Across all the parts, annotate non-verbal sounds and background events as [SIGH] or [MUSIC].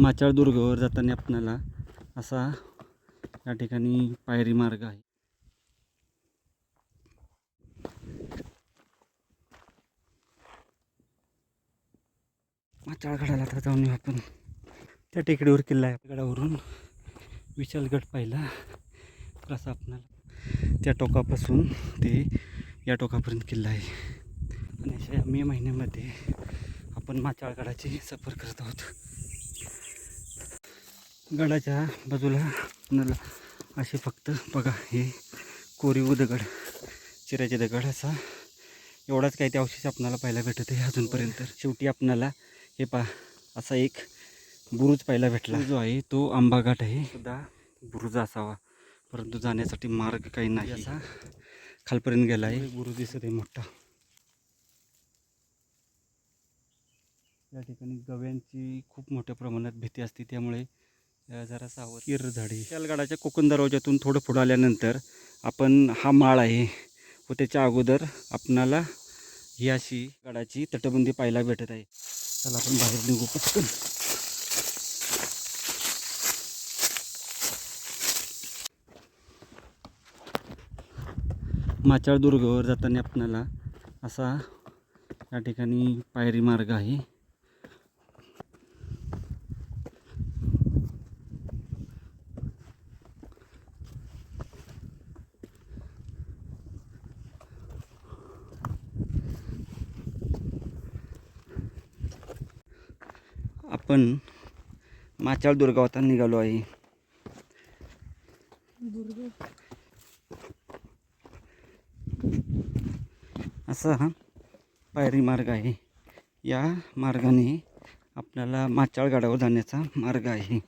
माचाळ दुर्गावर जाताना आपणाला असा या ठिकाणी पायरी मार्ग आहे. माचाळगडाला आता जाऊन येऊ आपण. त्या टेकडीवर किल्ला आहे गडावरून. विशालगड पाहिला. तर आपणाला त्या टोकापासून ते या टोकापर्यंत किल्ला आहे. आणि अशा मे महिन्यामध्ये आपण माचाळगडाची सफर करत आहोत. गडाच्या बाजूला आपणाला असे फक्त बघा हे कोरीव दगड चिराचे दगड असा एवढाच काही ते अवशेष आपणाला पाहायला भेटत आहे अजूनपर्यंत. शेवटी आपणाला हे पा असा एक बुरुज पाहायला भेटला. जो आहे तो आंबाघाट आहे. सुद्धा बुरुज असावा परंतु जाण्यासाठी मार्ग काही नाही. असा खालपर्यंत गेला आहे. बुरुज दिसत आहे मोठा. या ठिकाणी गव्यांची खूप मोठ्या प्रमाणात भीती असते त्यामुळे अ, जरा सावध किर झाडी शालगडाच्या कोकण दरवाजातून थोडं पुढं आल्यानंतर आपण हा माळ आहे व त्याच्या अगोदर आपणाला ही अशी गडाची तटबंदी पाहायला भेटत आहे. चला आपण बाहेर निघू पटकन. माचाळ दुर्गावर जाताना आपणाला असा या ठिकाणी पायरी मार्ग आहे. आपण माचाळ दुर्गावता निघालो आहे. असा हा पायरी मार्ग आहे. या मार्गाने आपल्याला माचाळ गाडावर जाण्याचा मार्ग आहे.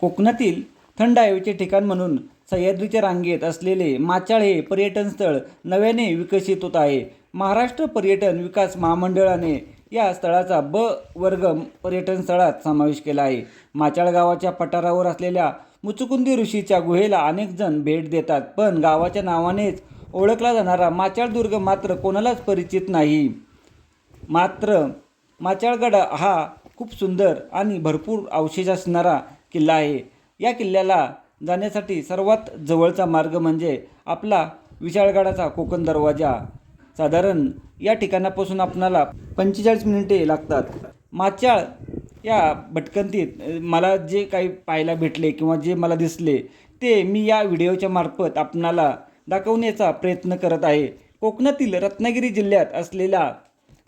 कोकणातील थंड हवेचे ठिकाण म्हणून सह्याद्रीच्या रांगेत असलेले माचाळ हे पर्यटन स्थळ नव्याने विकसित होत आहे. महाराष्ट्र पर्यटन विकास महामंडळाने या स्थळाचा ब वर्ग पर्यटन स्थळात समावेश केला आहे. माचाळ गावाच्या पठारावर असलेल्या मुचुकुंदी ऋषीच्या गुहेला अनेक जण भेट देतात पण गावाच्या नावानेच ओळखला जाणारा माचाळ दुर्ग मात्र कोणालाच परिचित नाही. मात्र माचाळगड हा खूप सुंदर आणि भरपूर अवशेष असणारा किल्ला आहे. या किल्ल्याला जाण्यासाठी सर्वात जवळचा मार्ग म्हणजे आपला विशाळगडाचा कोकण दरवाजा. साधारण या ठिकाणापासून आपणाला पंचेचाळीस मिनिटे लागतात. माचाळ या भटकंतीत मला जे काही पाहायला भेटले किंवा जे मला दिसले ते मी या व्हिडिओच्या मार्फत आपणाला दाखवण्याचा प्रयत्न करत आहे. कोकणातील रत्नागिरी जिल्ह्यात असलेला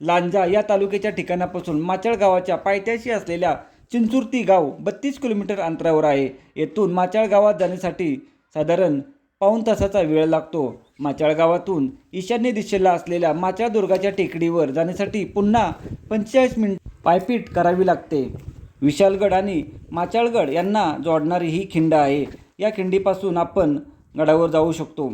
लांजा या तालुक्याच्या ठिकाणापासून माचाळ गावाच्या पायथ्याशी असलेल्या चिंचुर्ती गाव बत्तीस किलोमीटर अंतरावर आहे. येथून माचाळ गावात जाण्यासाठी साधारण पाऊण तासाचा वेळ लागतो. माचाळ गावातून ईशान्य दिशेला असलेल्या माचाळ दुर्गाच्या टेकडीवर जाण्यासाठी पुन्हा पंचेचाळीस मिनिट पायपीट करावी लागते. विशालगड आणि माचाळगड यांना जोडणारी ही खिंड आहे. या खिंडीपासून आपण गडावर जाऊ शकतो.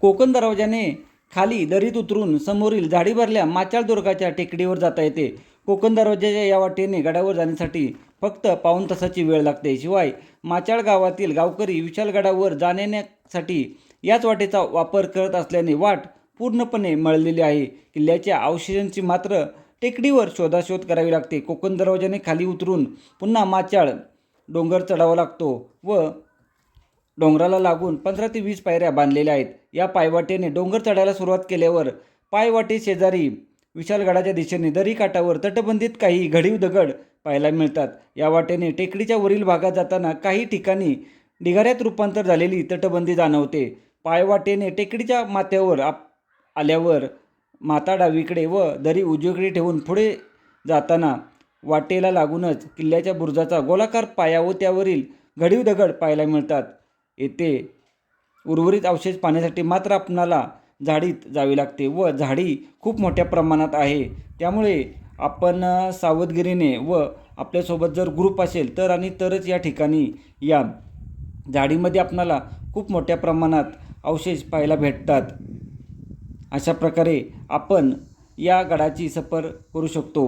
कोकण दरवाजाने खाली दरीत उतरून समोरील झाडी भरल्या माचाळ दुर्गाच्या टेकडीवर जाता येते. कोकण दरवाजाच्या या वाटेने गडावर जाण्यासाठी फक्त पाऊण तासाची वेळ लागते. शिवाय माचाळ गावातील गावकरी विशालगडावर जाण्यासाठी याच वाटेचा वापर करत असल्याने वाट पूर्णपणे मळलेली आहे. किल्ल्याच्या अवशेषांची मात्र टेकडीवर शोधाशोध करावी लागते. कोकण दरवाजाने खाली उतरून पुन्हा माचाळ डोंगर चढावा लागतो व डोंगराला लागून पंधरा ते वीस पायऱ्या बांधलेल्या आहेत. या पायवाटेने डोंगर चढायला सुरुवात केल्यावर पायवाटे शेजारी विशालगडाच्या दिशेने दरी काठावर तटबंदीत काही घडीव दगड पाहायला मिळतात. या वाटेने टेकडीच्या वरील भागात जाताना काही ठिकाणी ढिगाऱ्यात रूपांतर झालेली तटबंदी जाणवते. पायवाटेने टेकडीच्या माथ्यावर आप आल्यावर माता डावीकडे व दरी उजवीकडे ठेवून पुढे जाताना वाटेला लागूनच किल्ल्याच्या बुरुजाचा गोलाकार पाया व त्यावरील घडीव दगड पाहायला मिळतात. येथे उर्वरित अवशेष पाहण्यासाठी मात्र आपणाला झाडीत जावे लागते व झाडी खूप मोठ्या प्रमाणात आहे. त्यामुळे आपण सावधगिरीने व आपल्यासोबत जर ग्रुप असेल तर आणि तरच या ठिकाणी या झाडीमध्ये आपणाला खूप मोठ्या प्रमाणात अवशेष पाहायला भेटतात. अशा प्रकारे आपण या गडाची सफर करू शकतो.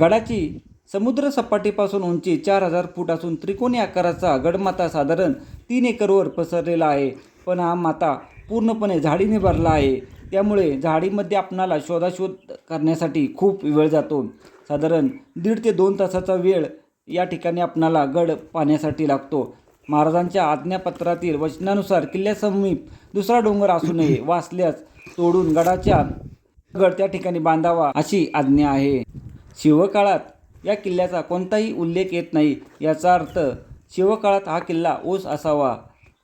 गडाची समुद्र सपाटीपासून उंची चार हजार फूट असून त्रिकोणी आकाराचा गडमाथा साधारण तीन एकरवर पसरलेला आहे. पण हा माता पूर्णपणे झाडीने भरला आहे. त्यामुळे झाडीमध्ये आपणाला शोधाशोध करण्यासाठी खूप वेळ जातो. साधारण दीड ते दोन तासाचा वेळ या ठिकाणी आपणाला गड पाहण्यासाठी लागतो. महाराजांच्या आज्ञापत्रातील वचनानुसार किल्ल्यासमीप दुसरा डोंगर असू नये [COUGHS] वाचल्यास तोडून गडाच्या गड त्या ठिकाणी बांधावा अशी आज्ञा आहे. शिवकाळात या किल्ल्याचा कोणताही उल्लेख येत नाही याचा अर्थ शिवकाळात हा किल्ला ओस असावा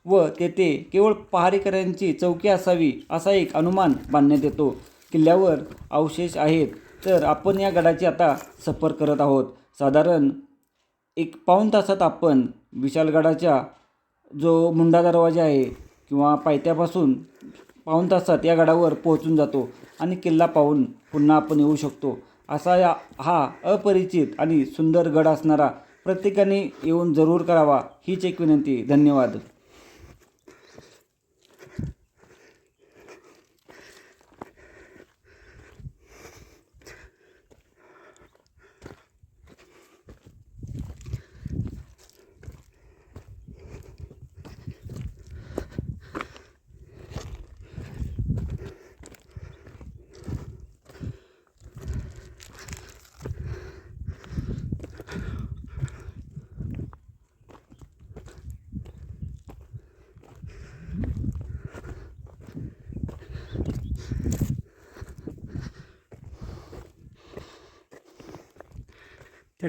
व तेथे केवळ पहारेकऱ्यांची चौकी असावी असा एक अनुमान बांधण्यात येतो. किल्ल्यावर अवशेष आहेत तर आपण या गडाची आता सफर करत आहोत. साधारण एक पाऊण तासात आपण विशालगडाच्या जो मुंडा दरवाजा आहे किंवा पायथ्यापासून पाऊण तासात या गडावर पोहोचून जातो आणि किल्ला पाहून पुन्हा आपण येऊ शकतो. असा या हा अपरिचित आणि सुंदर गड असणारा प्रत्येकाने येऊन जरूर करावा हीच एक विनंती. धन्यवाद.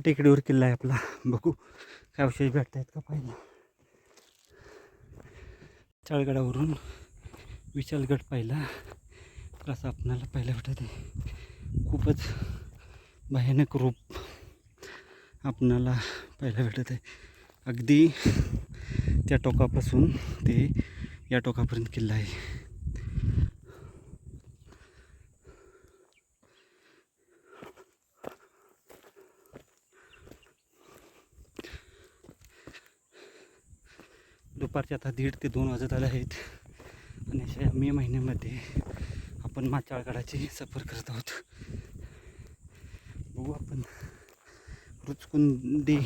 त्या टेकडीवर किल्ला आहे आपला. बघू काय अवशेष भेटत आहेत का पाहिजे. चाळगडावरून विशालगड पाहिला. तर असं आपणाला पाहायला भेटत आहे. खूपच भयानक रूप आपणाला पाहायला भेटत आहे. अगदी त्या टोकापासून ते या टोकापर्यंत किल्ला आहे. दुपारचे आता दीड ते दोन वाजत आले आहेत. आणि अशा मे महिन्यामध्ये आपण माचाळगडाची सफर करत आहोत. बघू आपण. रुचकुंदे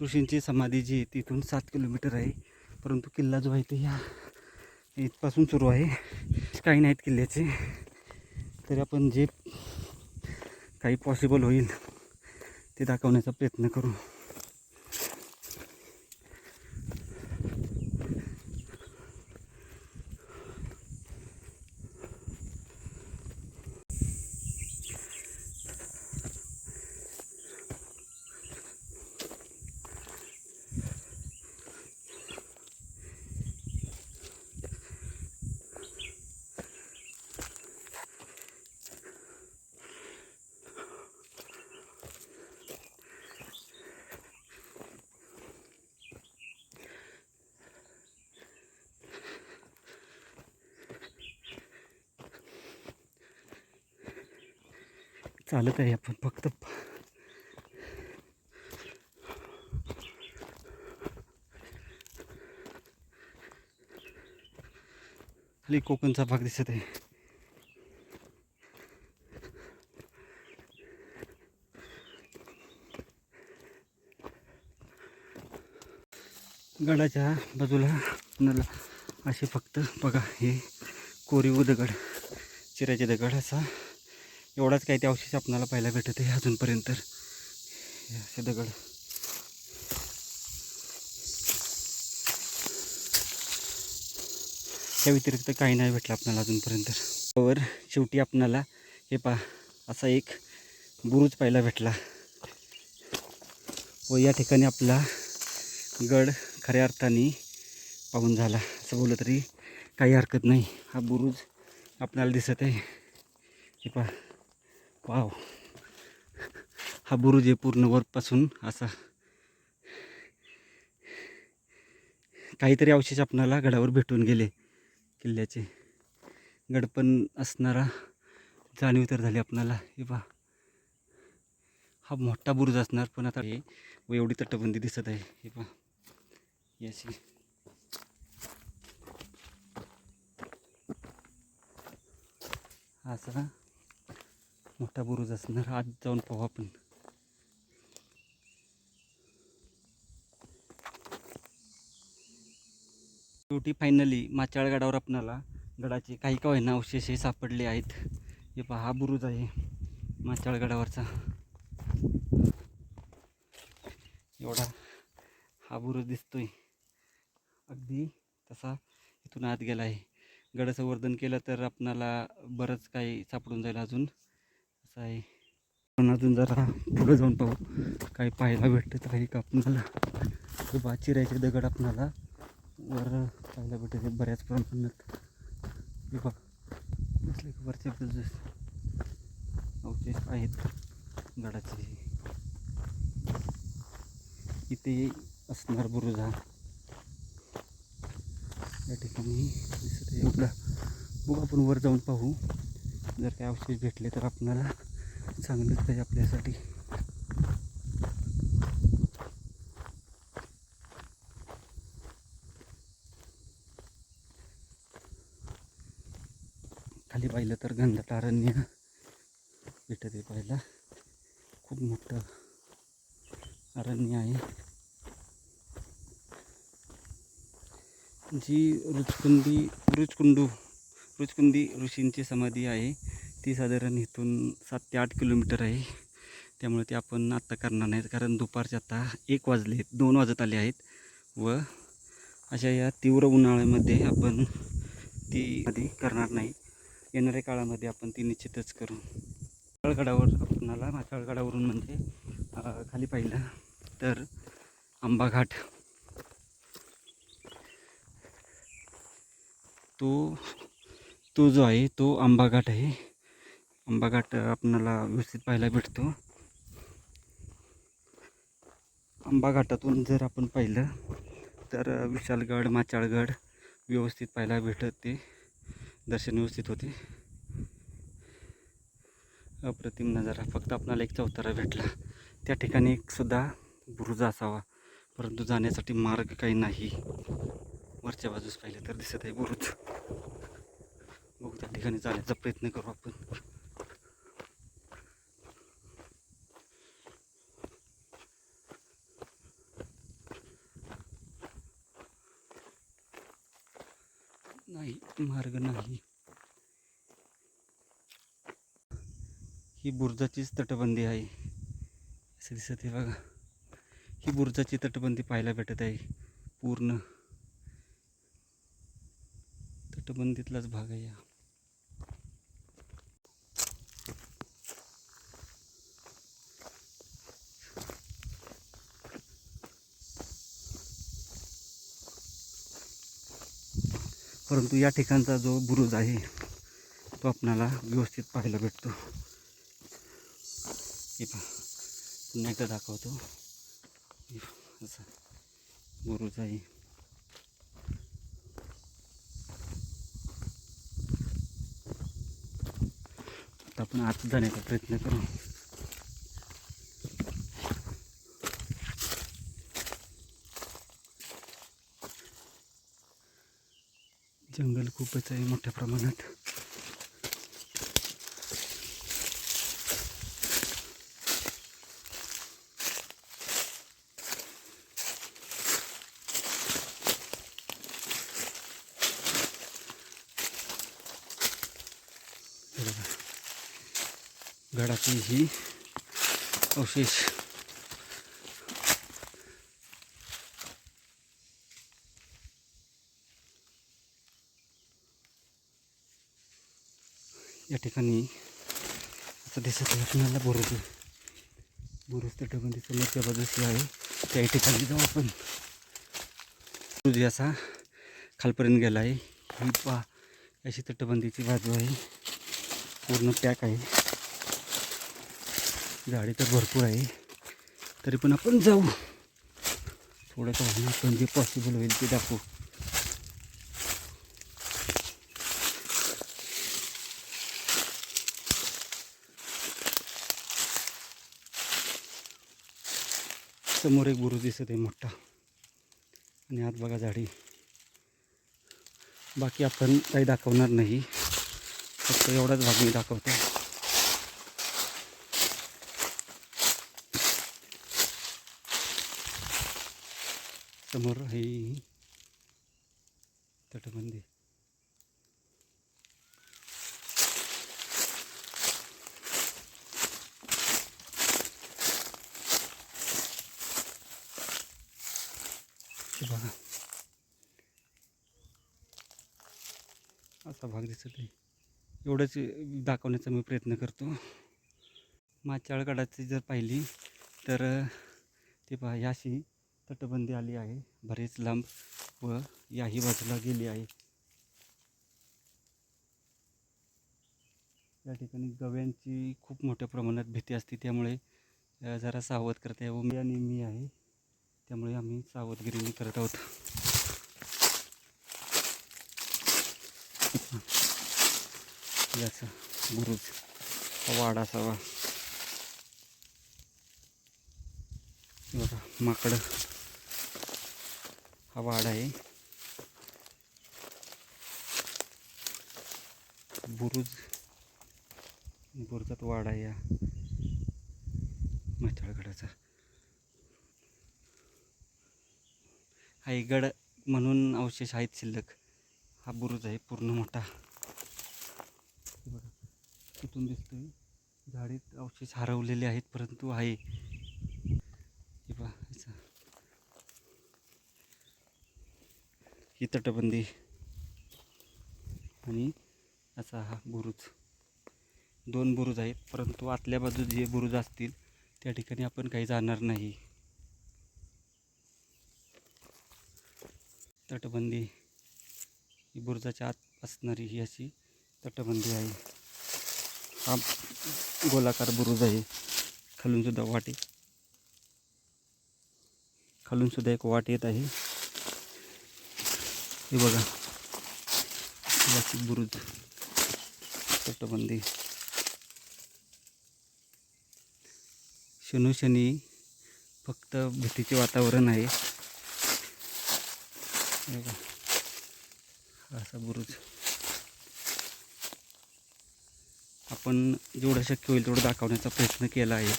ऋषींची समाधी जी आहे तिथून सात किलोमीटर आहे. परंतु किल्ला जो आहे तो या इथपासून सुरू आहे. काही नाहीत किल्ल्याचे. तरी आपण जे काही पॉसिबल होईल ते दाखवण्याचा प्रयत्न करू. चालत आहे आपण फक्त. खाली कोकणचा भाग दिसत आहे. गडाच्या बाजूला आपल्याला असे फक्त बघा हे कोरीव दगड चिराचे दगड असा एवढाच काही ते अवशेष आपणाला पाहायला भेटत आहे अजूनपर्यंत. असे दगड त्या व्यतिरिक्त काही नाही भेटलं आपल्याला अजूनपर्यंत. वर शेवटी आपणाला हे पा असा एक बुरुज पाहायला भेटला. व या ठिकाणी आपला गड खऱ्या अर्थाने पाहून झाला. असं बोललं तरी काही हरकत नाही. हा बुरुज आपल्याला दिसत आहे. हे पहा. वाव. हा बुरुज आहे पूर्ण वरपासून असा. काहीतरी अवशेष आपणाला गडावर भेटून गेले किल्ल्याचे. गड पण असणारा जाणीव तर झाली आपणाला. हे पहा. हा मोठा बुरुज असणार पण आता हे व एवढी तटबंदी दिसत आहे. हे पहा. याची असा. मोठा बुरुज असणार. आज जाऊन पाहू आपण. शेवटी फायनली माचाळगडावर आपणाला गडाचे काही का होईना अवशेष हे सापडले आहेत. हे पहा हा बुरुज आहे माचाळ गडावरचा एवढा हा बुरुज दिसतोय. अगदी तसा इथून आत गेला आहे गडाचं वर्धन केलं तर आपणाला बरंच काही सापडून जाईल अजून. असं आहे. पण अजून जरा पुढे जाऊन पाहू. काही पाहायला भेटत आहे का आपणाला हे चिरायचे दगड आपणाला. वर पाहायला भेटत आहे बऱ्याच प्रमाणात. हे बघ. दिसले का वरचे अवशेष आहेत गडाचे. इथे असणार बुरुज हा. या ठिकाणी दिसत आहे एवढा. बघू आपण वर जाऊन पाहू. जर काय अवशेष भेटले तर आपणाला. चांगलंच काही आपल्यासाठी. खाली पाहिलं तर गंधट अरण्य भेटत आहे पाहायला. खूप मोठं अरण्य आहे. जी रुचकुंडी रुचकुंडू रुचकुंदी ऋषींची समाधी आहे. ती साधारण इथून सात ते आठ किलोमीटर आहे. त्यामुळे ते आपण आत्ता करणार नाहीत कारण दुपारचे आता एक वाजले आहेत दोन वाजत आले आहेत. व अशा या तीव्र उन्हाळ्यामध्ये आपण ती आधी करणार नाही. येणाऱ्या काळामध्ये आपण ती निश्चितच करू. माचाळगडावर आपणाला माथाळगडावरून म्हणजे खाली पाहिलं तर आंबा घाट तो तो जो आहे तो आंबा घाट आहे. आंबा घाट आपणाला व्यवस्थित पाहायला भेटतो. आंबा घाटातून जर आपण पाहिलं तर विशालगड माचाळगड व्यवस्थित पाहायला भेटत. ते दर्शन व्यवस्थित होते. अप्रतिम नजारा. फक्त आपणाला एक चौतारा भेटला. त्या ठिकाणी एक सुद्धा बुरुज असावा परंतु जाण्यासाठी मार्ग काही नाही. वरच्या बाजूस पाहिलं तर दिसत आहे बुरुज. बघू त्या ठिकाणी जाण्याचा प्रयत्न करू आपण. नाही मार्ग नाही. ही बुर्जाचीच तटबंदी आहे. असं दिसत आहे बघा. ही बुर्जाची तटबंदी पाहायला भेटत आहे. पूर्ण. तटबंदीतलाच भाग आहे परंतु या ठिकाणचा जो बुरुज आहे तो आपणाला व्यवस्थित पाहायला भेटतो. हे पुन्हा एकदा दाखवतो. असा बुरुज आहे. आता आपण आत जाण्याचा प्रयत्न करू. जंगल खूपच आहे मोठ्या प्रमाणात. गडाची ही अवशेष. या ठिकाणी असं दिसत आहे. आपल्याला बुरुज. बुरुज ठिकाणी समोरच्या बाजूशी आहे त्या ठिकाणी जाऊ आपण. बुरुज असा खालपर्यंत गेला आहे ही पा अशी तटबंदीची बाजू आहे. पूर्ण पॅक आहे. झाडे तर भरपूर आहे. तरी पण आपण जाऊ. थोडं का पण जे पॉसिबल होईल ते दाखवू. समोर एक बुरुज दिसत आहे मोठा. आणि आत बघा झाडी. बाकी आपण काही दाखवणार नाही. फक्त एवढाच भाग मी दाखवतो. समोर ही तटबंदी. दिसत आहे एवढंच दाखवण्याचा मी प्रयत्न करतो. माचाळगडाची जर पाहिली तर ते पहा याशी तटबंदी आली आहे. बरेच लांब व याही बाजूला गेली आहे. या ठिकाणी गव्यांची खूप मोठ्या प्रमाणात भीती असते त्यामुळे जरा सावध करते व मी आणि मी आहे त्यामुळे आम्ही सावधगिरीने करत आहोत. याचा बुरुज हा वाडा असावा बघा माकड. हा वाडा आहे. बुरुज बुरुजात वाडा आहे या माथाळगडाचा. हा एक गड म्हणून अवशेष आहेत शिल्लक. हा बुरुज आहे पूर्ण मोठा. तिथून दिसतोय. झाडीत अवशेष हरवलेले आहेत परंतु आहे. ही तटबंदी. आणि असा हा बुरुज. दोन बुरुज आहेत परंतु आतल्या बाजू जे बुरुज असतील त्या ठिकाणी आपण काही जाणार नाही. तटबंदी. ही बुरुजाच्या आत असणारी ही अशी तटबंदी आहे. हा गोलाकार बुरुज आहे. खालूनसुद्धा वाट वाटे खालूनसुद्धा एक वाट येत आहे. हे बघा. ही बुरुज. तटबंदी. शनोशनी फक्त भीतीचे वातावरण आहे. बघा. असा बुरुज. आपण जेवढं शक्य होईल तेवढं दाखवण्याचा प्रयत्न केला आहे.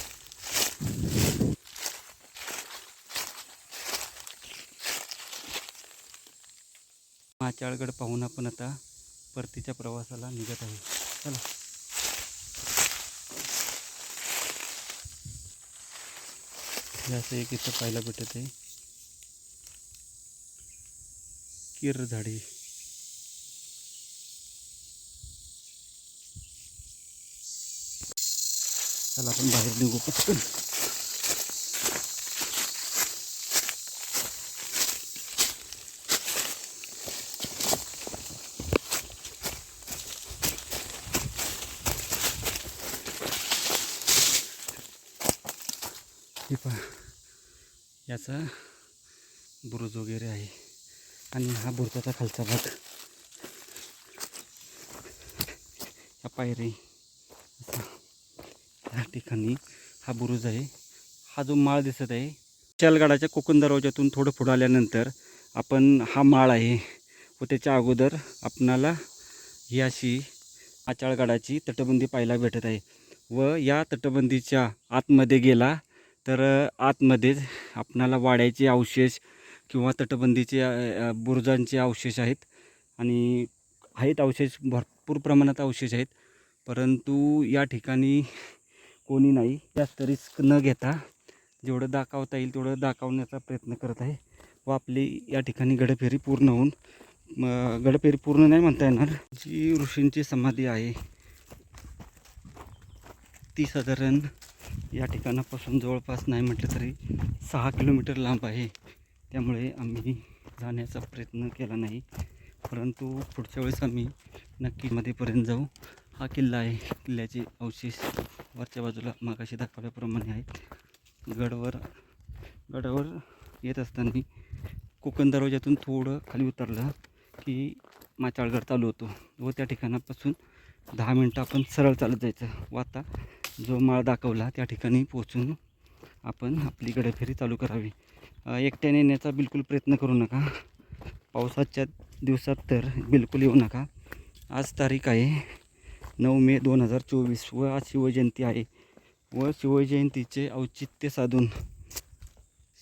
माचाळगड पाहून आपण आता परतीच्या प्रवासाला निघत आहे. चला. असं एक इथं पाहायला भेटत आहे. किर झाडी चला आपण बाहेर निघू पटकन. हे पहा याचा बुरुज वगैरे आहे. आणि हा बुरुजाचा खालचा भाग. या पायरी या ठिकाणी हा बुरुज आहे. हा जो माळ दिसत आहे चलगडाच्या कोकण दरवाजातून थोडं पुढं आल्यानंतर आपण हा माळ आहे व त्याच्या अगोदर आपणाला ही अशी आचाळगडाची तटबंदी पाहायला भेटत आहे. व या तटबंदीच्या आतमध्ये गेला तर आतमध्ये आपणाला वाड्याचे अवशेष किंवा तटबंदीचे बुरुजांचे अवशेष आहेत आणि आहेत अवशेष भरपूर प्रमाणात अवशेष आहेत. परंतु या ठिकाणी कोणी नाही. जास्त रिस्क न घेता जेवढं दाखवता येईल तेवढं दाखवण्याचा प्रयत्न करत आहे. व आपली या ठिकाणी गडफेरी पूर्ण होऊन गडफेरी पूर्ण नाही म्हणता येणार. जी ऋषींची समाधी आहे ती साधारण या ठिकाणापासून जवळपास नाही म्हटलं तरी सहा किलोमीटर लांब आहे. त्यामुळे आम्ही जाण्याचा प्रयत्न केला नाही. परंतु पुढच्या वेळेस आम्ही नक्की मध्येपर्यंत जाऊ. हा किल्ला आहे किल्ल्याचे अवशेष. वरच्या बाजूला मागाशी दाखवल्याप्रमाणे आहेत गडवर गडावर येत असताना कोकण दरवाजातून थोडं खाली उतरलं की माचाळगड चालू होतो व त्या ठिकाणापासून दहा मिनटं आपण सरळ चालत जायचं व आता जो माळ दाखवला त्या ठिकाणी पोहोचून आपण आपली गडफेरी चालू करावी. एकट्याने येण्याचा बिलकुल प्रयत्न करू नका. पावसाच्या दिवसात तर बिलकुल येऊ नका. आज तारीख आहे नऊ मे दोन हजार चोवीस. व आज शिवजयंती आहे. व शिवजयंतीचे औचित्य साधून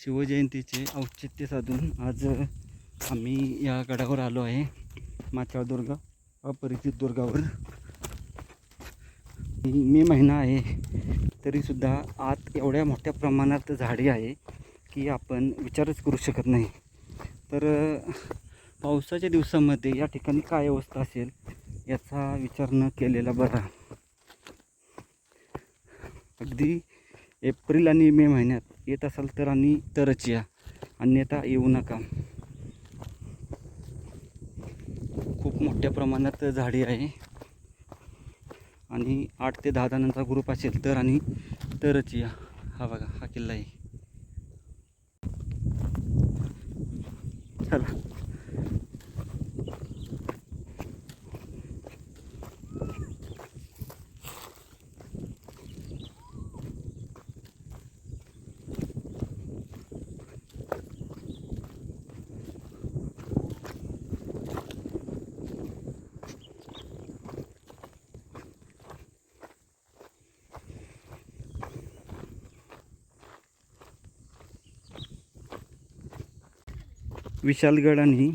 शिवजयंतीचे औचित्य साधून आज आम्ही या गडावर आलो आहे. माचाळदुर्ग अपरिचित दुर्गावर. मे महिना आहे तरीसुद्धा आत एवढ्या मोठ्या प्रमाणात झाडे आहे की आपण विचारच करू शकत नाही. तर पावसाच्या दिवसामध्ये या ठिकाणी काय अवस्था असेल? याचा विचार न केलेला बरा अगदी एप्रिल आणि मे महिन्यात येत असाल तर आणि तरच या. अन्यथा येऊ नका. खूप मोठ्या प्रमाणात झाडी आहे. आणि आठ ते दहा जणांचा ग्रुप असेल तर आणि तरच या. हा बघा हा किल्ला आहे. चला. विशालगड आणि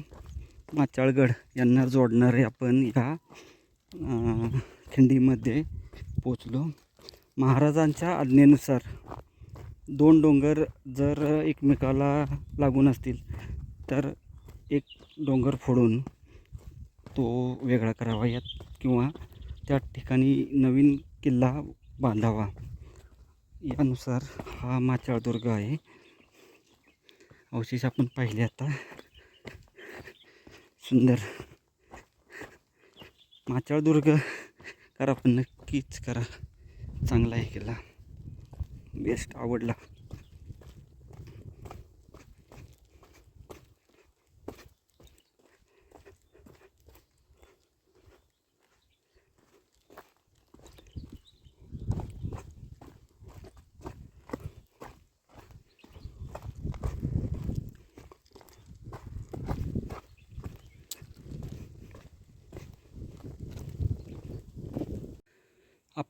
माचाळगड यांना जोडणारे आपण ह्या खिंडीमध्ये पोचलो महाराजांच्या आज्ञेनुसार दोन डोंगर जर एकमेकाला लागून असतील तर एक डोंगर फोडून तो वेगळा करावा यात किंवा त्या ठिकाणी नवीन किल्ला बांधावा. यानुसार हा माचाळदुर्ग आहे. अवशेष आपण पाहिले आता. सुंदर. माचाळदुर्ग करा पण नक्कीच करा. चांगला आहे किल्ला. बेस्ट आवडला.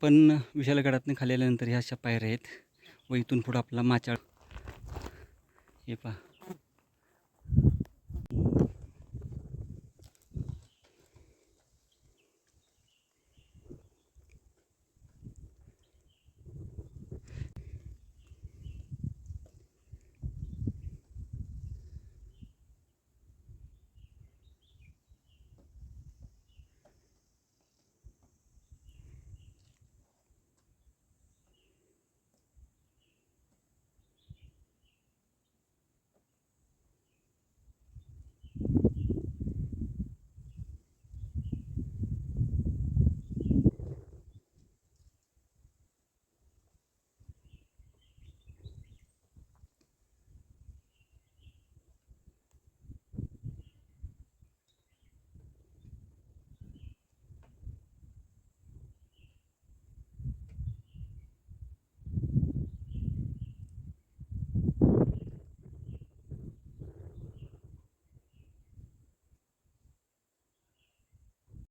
आपण विशालगडातनं खाली आल्यानंतर ह्या अशा पायऱ्या आहेत व इथून पुढं आपला माचाळ. हे पहा.